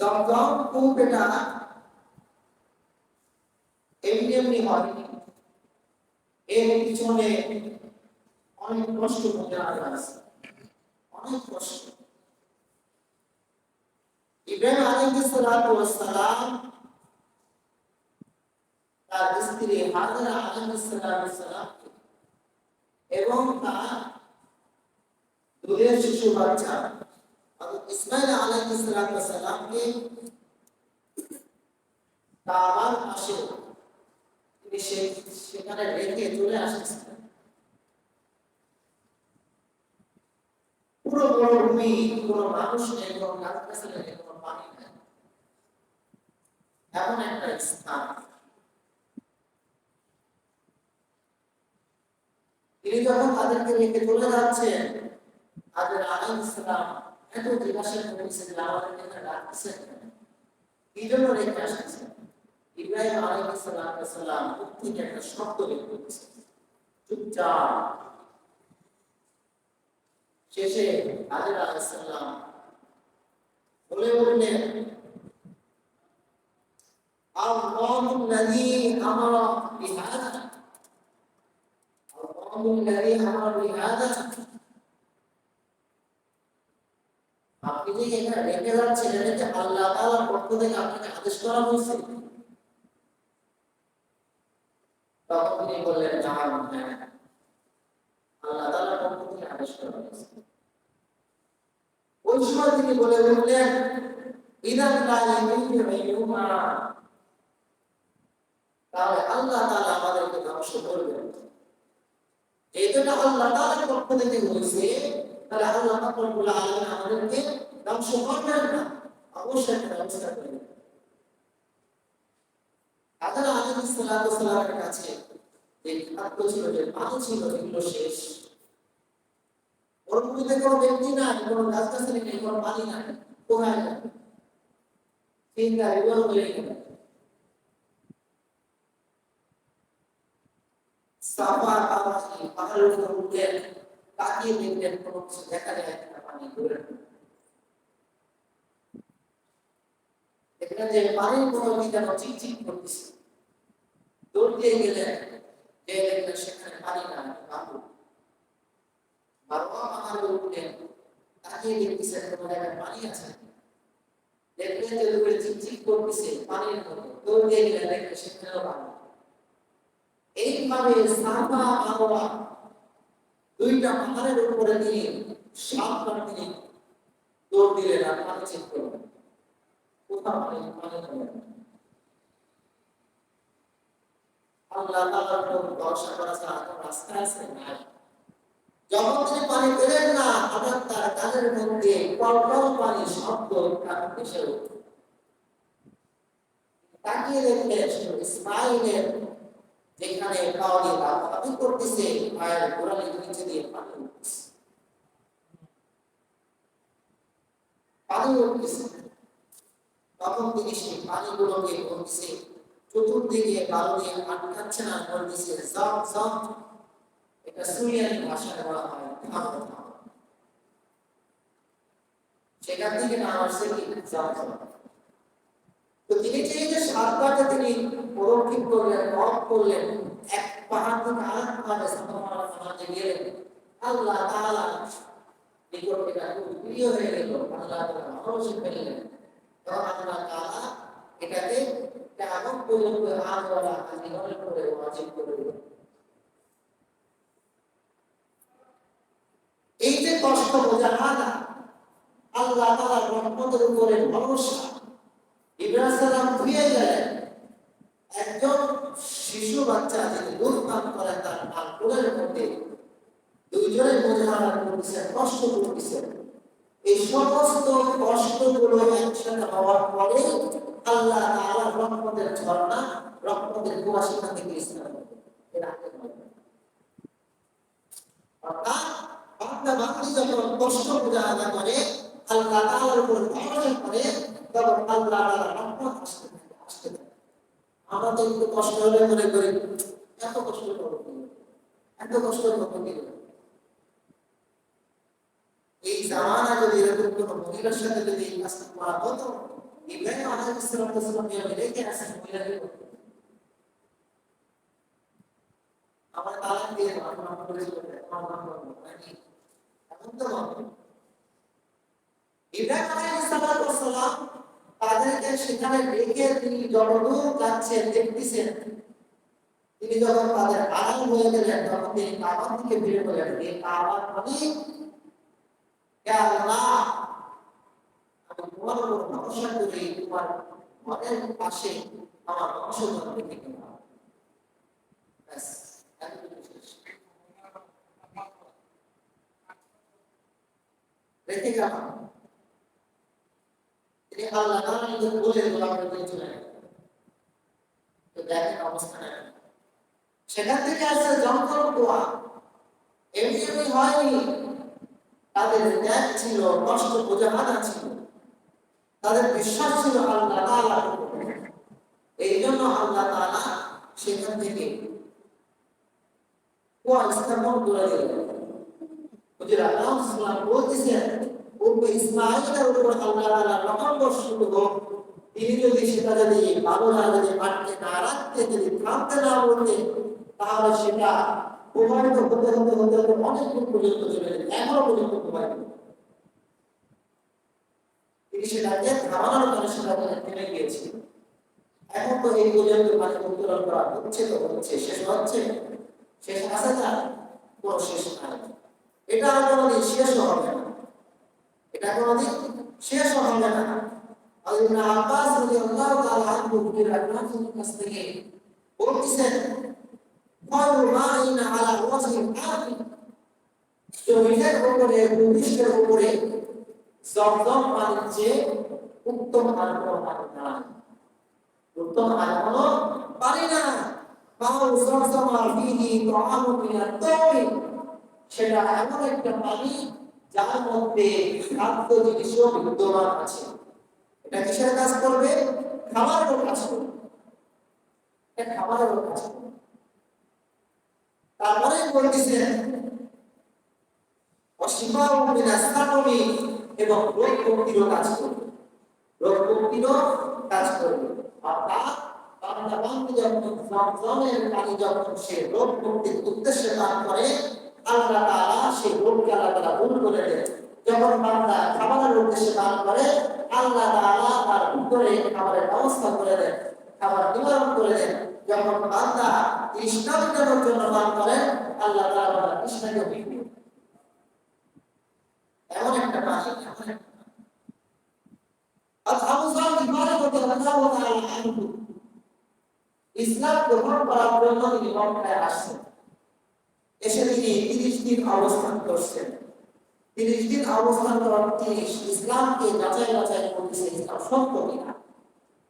জমজম কূপ এটা এমনি এমনি হয়নি এর পিছনে অনেক কষ্ট মনে আছে অনেক কষ্ট। ইব্রাহিম আলাইহিস সালাতু ওয়াস সালাম তার স্ত্রী হাজরা আলাইহিস সালাতু ওয়াস সালাম এবং তার দুধের শিশু বাচ্চা তিনি পুরো মরুভূমি মানুষ নেই নেই পানি নেই এমন একটা স্থান তিনি যখন তাদেরকে রেখে চলে যাচ্ছেন তাদের আলাইহিস ইসলাম এত জিজ্ঞাসা করেছে যে আমাদের এখানে রাখছেন কেন? কি জন্য রেখে আসছেন ইব্রাহিম আলাইহিস সালাম থেকে একটা শব্দ বের করেছে চুপচাপ শেষে হাজির আলাইসাল্লাম বলে বললেন الله الذي أمر بهذا الله الذي أمر بهذا আপনি যে এখানে রেখে যাচ্ছেন? এটা কি আল্লাহ তাআলার পক্ষ থেকে আপনাকে আদেশ করা হয়েছে? তখন তিনি বললেন নাম হ্যাঁ আল্লাহ তাআলার পক্ষ থেকে আদেশ করা হয়েছে। ওই সময় তিনি বলে উঠলেন, ইদান তাহলে আল্লাহ তাআলা আমাদেরকে ধ্বংস করবেন। যেহেতু আল্লাহ তাআলার পক্ষ থেকে হয়েছে তাহলে আল্লাহ রাব্বুল আলামিন আমাদেরকে ধ্বংস করবেন না, অবশ্যই ব্যবস্থা করবেন। আলাইহিস সালাতু সালামের কাছে যে খাদ্য ছিল, যে পানি ছিল, এগুলো শেষ। মরুভূমিতে কোনো ব্যক্তি নাই, কোনো গাছগাছালি নেই, কোনো পানি নাই, কোথায় যাবে চিন্তা, এগুলো হয়ে গেল সাফা আবাসী পাহাড়ের উপর উঠলেন তাকিয়ে দেখলেন কোনো কিছু দেখা যায় না পানি ঘুরে দেখলেন যে পানির কোনো যেন চিকচিক করতেছে। দৌড় দিয়ে গেলেন যে দেখলেন সেখানে পানি না, বাবু। বাবা পাহাড়ে উঠলেন, তাকিয়ে দেখতেছেন কোনো জায়গায় পানি আছে দেখলেন যে দূরে চিকচিক করতেছে পানির মধ্যে। দৌড় দিয়ে গেলেন দেখলেন সেখানেও পানি এইভাবে সাফা আরোয়া দুইটা পাহাড়ের উপরে সাতবার তিনি দৌড় দিলেন আর পানি চেক করলেন কোথাও পানি পানি না তিনি পানি পেলেন না তাকিয়ে ইসমাইলের যেখানে দিয়ে লাফালাফি করতেছে? পায়ের গোড়ালির নিচে দিয়ে পানি পানি উঠতেছে। তখন তিনি সেই পানিগুলোকে বলতেছে, চতুর্দিকে দিয়ে আটকাচ্ছে না? বলতেছে জম জম এটা সুরিয়ানি ভাষায় বলা হয় সেখান থেকে না আসছে কি? জম জম তো তিনি যে সাতবারটা তিনি প্রদক্ষিণ করলেন মত করলেন এক পাহাড় থেকে আরেক পাহাড়ে সাতবার পাহাড়ে গেলেন আল্লাহ তাআলা এই যে কষ্ট বোঝা আদা আল্লাহ তাআলার রহমতের উপরে ভরসা, ইব্রাহিম সালাম ধুয়ে গেলেন। বাচ্চা যিনি দুধ পান করেন তার মা কোলের মধ্যে দুইজনে বোঝাহারা করতেছেন কষ্ট করতেছেন এই সমস্ত কষ্টগুলো একসাথে হওয়ার পরে আল্লাহ তাআলা রহমতের ঝর্ণা, রহমতের কুয়া সেখান থেকে ইসলাম। অর্থাৎ বান্দা বান্দি যখন কষ্ট বোঝাহারা করে, আল্লাহ তাআলার উপর ভরসা করে, তখন আল্লাহ তাআলার রহমত আসতে আমরা তো একটু কষ্ট হলে মনে করি এত কষ্ট করব? এত কষ্ট করব এই জামানা যদি এরকম কোনো মহিলার সাথে যদি এই কাজটা করা হতো ইব্রাহিম আলাইহিস সালাম রেখে আসেন উপর। আমার তালাক দিয়ে দাও, আমার করে চলে যায়? এমন তো। ইব্রাহিম আলাইহিস সালাম তাদেরকে সেখানে রেখে তিনি যাচ্ছেন, দেখতেছেন, তিনি যখন তাদের আড়াল হয়ে গেলেন, তখন তিনি কাবার এই কাবার আমি তোমার উপর ভরসা করি, তোমার ঘরের পাশে আমার ব্যাস রেখে গেলাম। আল্লাহ তাআলাকে বলে গোলাম করে চলে তো দেখেন অবস্থা সেখান থেকে আসছে যন্ত্র দোয়া এমনি এমনি হয়নি। তাদের ত্যাগ ছিল, কষ্ট বোঝামানা ছিল। তাদের বিশ্বাস ছিল আল্লাহ উপর। এই জন্য আল্লাহ তাআলা সেখান থেকে কুয়া স্থাপন করে দিলেন। হুজুর আল্লাহ উম্মে ইসমাঈলের উপর আল্লাহ তাআলা রহম বর্ষিত হোক তিনি যদি সেটা যদি বাবুরা যদি আটকে না রাখতে, যদি থামতে না বলতে তাহলে সেটা প্রমাণিত হতে হতে হতে হতে অনেক দূর পর্যন্ত চলে যেত এখনও পর্যন্ত প্রমাণিত তিনি সেটাকে থামানোর জন্য সেটা থেমে গিয়েছে। এখন তো এই পর্যন্ত মানে উত্তোলন করা হচ্ছে তো হচ্ছে, শেষ হচ্ছে, শেষ আছে না কোনো শেষ নাই। এটা আর শেষও হবে না। এটা কোনোদিন শেষ হবে না ইবনে আব্বাস রাদিয়াল্লাহু তাআলা আনহু কি রাখনাথের কাছ থেকে বলতেছেন ফারু মাইনা আলা ওয়াজহিল আরদি জমিনের উপরে উত্তম আর না উত্তম আর কোনো না পাও জমজম আর বিহি তাআমু মিনাত তাওবি সেটা এমন একটা পানি যার মধ্যে খাদ্য জিনিসও বিদ্যমান আছে। এটা কিসের কাজ করবে? কাজ করবে। কাজ তারপরে বলতেছেন অসীমাও বিনাশাকমি এবং রোগ মুক্তিরও কাজ করবে। রোগ মুক্তিরও কাজ করবে। অর্থাৎ বান্দা বান্দি যখন পানি যখন সে রোগ উদ্দেশ্যে করে আল্লাহ তাআলা সেই আল্লাহ তাআলা দূর করে যখন বান্দা খাবারের উদ্দেশ্যে দান করে, আল্লাহ তাআলা তার ভিতরে খাবারের ব্যবস্থা করে দেন, খাবার নিবারণ করে দেন। যখন বান্দা তৃষ্ণা মেটানোর জন্য দান আল্লাহ তাআলা তৃষ্ণাকে। এমন একটা তাআলা আনহু। ইসলাম গ্রহণ করার জন্য তিনি মক্কায় আসছেন। এসে তিনি তিরিশ দিন অবস্থান করছেন তিরিশ দিন অবস্থান করার তিনি ইসলামকে যাচাই বাছাই করতেছে ইসলাম সত্য কিনা।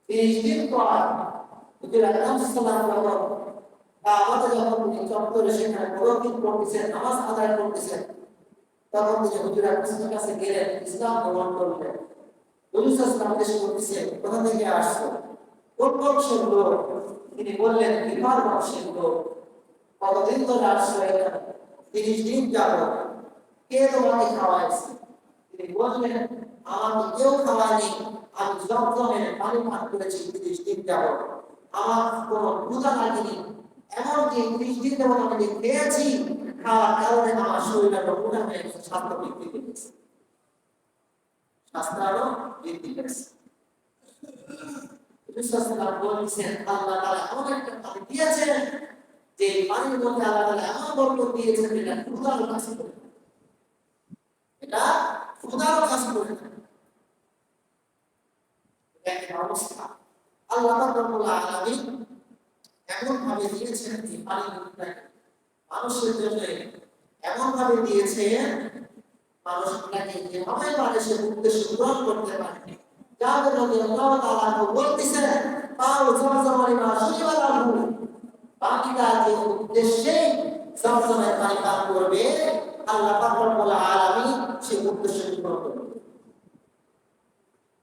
তিরিশ দিন পর বা আমাদের যখন তিনি করতেছেন নামাজ আদায় করতেছেন তখন তিনি হুজুর আকরামের কাছে গেলেন, ইসলাম গ্রহণ করলেন। আলাইহি ওয়াসাল্লাম কোথা থেকে আসছো? কোন বংশের তিনি বললেন, বিহার বংশের লোক। কতদিন ধরে আসছো এখানে তিরিশ দিন যাব কে তোমাকে খাওয়াইছে? তিনি বললেন, আমাকে কেউ খাওয়ায়নি। আমি জমজমের পানি পান করেছি তিরিশ দিন যাব আমার কোনো ক্ষুধা লাগেনি। এমনকি তিরিশ দিন যেমন আমি খেয়েছি, খাওয়ার কারণে আমার শরীরে ক্ষুধা হয়ে গেছে, স্বাস্থ্য বৃদ্ধি পেয়েছে স্বাস্থ্য আরও বৃদ্ধি পেয়েছে বিশ্বাসীরা বলছেন, আল্লাহ তাআলা এমন একটা দিয়েছেন যে পানির মধ্যে আল্লাহ এমন বরকত দিয়েছেন যেটা ক্ষুধার কাজ করে। এটা ক্ষুধার কাজ করে। এটা অবস্থা। আল্লাহ এমন ভাবে দিয়েছেন এই পানির মানুষের জন্য এমন ভাবে দিয়েছেন মানুষ এটাকে যেভাবে করতে পারে। যাদের মধ্যে আল্লাহ তাআলা বলতেছেন পাও জমজমারি মা শিবালাহু উদ্দেশ্যে পান করবে। আল্লাহ সে উদ্দেশ্য করবে?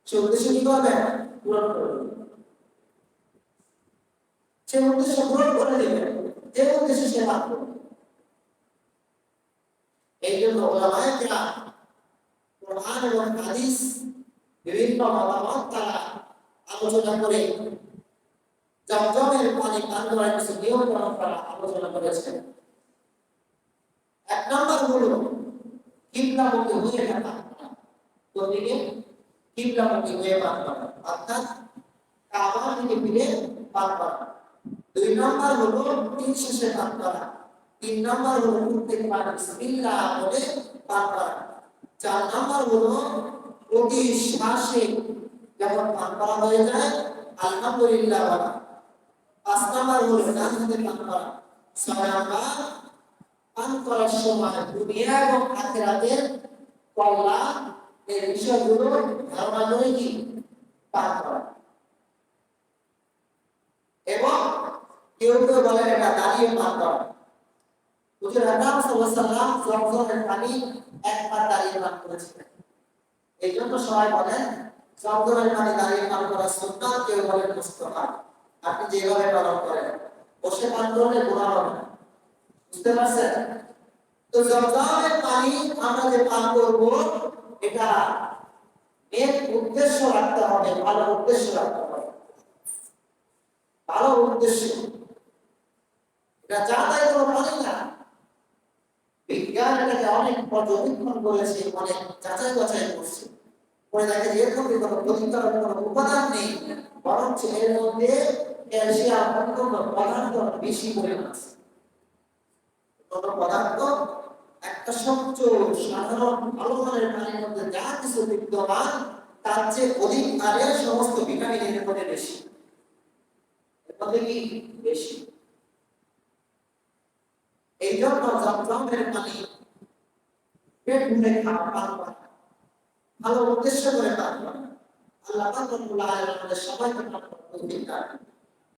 সে উদ্দেশ্য কি পূরণ সে উদ্দেশ্য পূরণ করে দেবে। যে উদ্দেশ্যে সে করবে। এই জন্য ওলামায়ে কেরাম কোরআন এবং হাদিস বিভিন্ন মতামত তারা আলোচনা করে জমজমের পানি পান করার কিছু নিয়ম পালন আলোচনা করেছেন, এক নম্বর হলো কিবলামুখী হয়ে থাকা। কোনদিকে হয়ে পান করা, অর্থাৎ কাবা থেকে ফিরে পান করা। দুই নম্বর হলো তিন শেষে পান করা। তিন নম্বর হলো প্রত্যেক পান বিসমিল্লাহ বলে পান করা। চার নম্বর হলো প্রতি শ্বাসে যখন পান করা হয়ে যায়, আলহামদুলিল্লাহ বলা। পাঁচ নম্বর হলো ডান হাতে পান ছয় নম্বর পান করার সময় দুনিয়া এবং আখেরাতের বিষয়গুলো ধারণা কি পান করা। এবং কেউ কেউ বলেন এটা দাঁড়িয়ে পান করা। হুজুর আকরাম সাল্লাল্লাহু জমজমের পানি একবার দাঁড়িয়ে পান করেছিলেন। এই জন্য সবাই বলেন জমজমের পানি দাঁড়িয়ে পান করা সুন্নাত কেউ বলেন মুস্তাহাব। আপনি যেভাবে পালন করেন, বসে পান করলে গুনাহ হবে বুঝতে পারছেন? তো জমজমের পানি আমরা যে পান করব, এটা এর উদ্দেশ্য রাখতে হবে, ভালো উদ্দেশ্য রাখতে হবে। ভালো উদ্দেশ্য। এটা যা তাই কোনো পানি না। বিজ্ঞান এটাকে অনেক পর্যবেক্ষণ করেছে, অনেক যাচাই বাছাই করছে। পরে দেখে যে এর কোনো ক্ষতিকারক কোনো উপাদান নেই, বরঞ্চ এর মধ্যে ক্যালসিয়াম অন্যান্য পদার্থ বেশি পরিমাণ আছে কোনো পদার্থ একটা স্বচ্ছ সাধারণ ভালো পানির মধ্যে যা কিছু বিদ্যমান, তার চেয়ে অধিক হারে সমস্ত ভিটামিন এর মধ্যে বেশি। এর কি? বেশি। এই জন্য জমজমের পানি পেট ভরে খাওয়া পান করা ভালো উদ্দেশ্য করে পান করা আল্লাহ পাক রব্বুল আমাদের সবাইকে।